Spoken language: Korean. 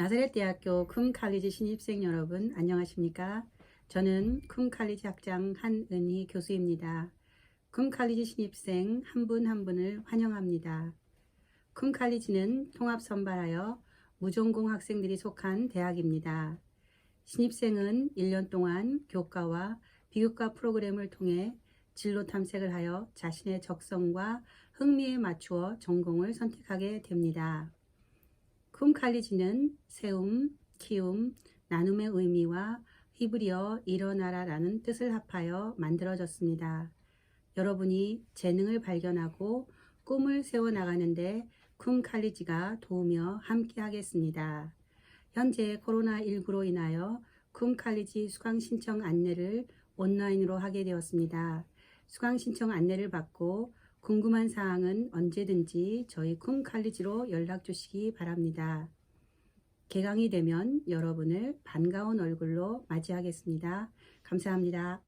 나사렛 대학교 쿰 칼리지 신입생 여러분 안녕하십니까? 저는 쿰 칼리지 학장 한은희 교수입니다. 쿰 칼리지 신입생 한분한 분을 환영합니다. 쿰 칼리지는 통합 선발하여 무전공 학생들이 속한 대학입니다. 신입생은 1년 동안 교과와 비교과 프로그램을 통해 진로 탐색을 하여 자신의 적성과 흥미에 맞추어 전공을 선택하게 됩니다. 쿰칼리지는 세움, 키움, 나눔의 의미와 히브리어 일어나라라는 뜻을 합하여 만들어졌습니다. 여러분이 재능을 발견하고 꿈을 세워나가는데 쿰칼리지가 도우며 함께하겠습니다. 현재 코로나19로 인하여 쿰칼리지 수강 신청 안내를 온라인으로 하게 되었습니다. 수강 신청 안내를 받고 궁금한 사항은 언제든지 저희 쿰칼리지로 연락 주시기 바랍니다. 개강이 되면 여러분을 반가운 얼굴로 맞이하겠습니다. 감사합니다.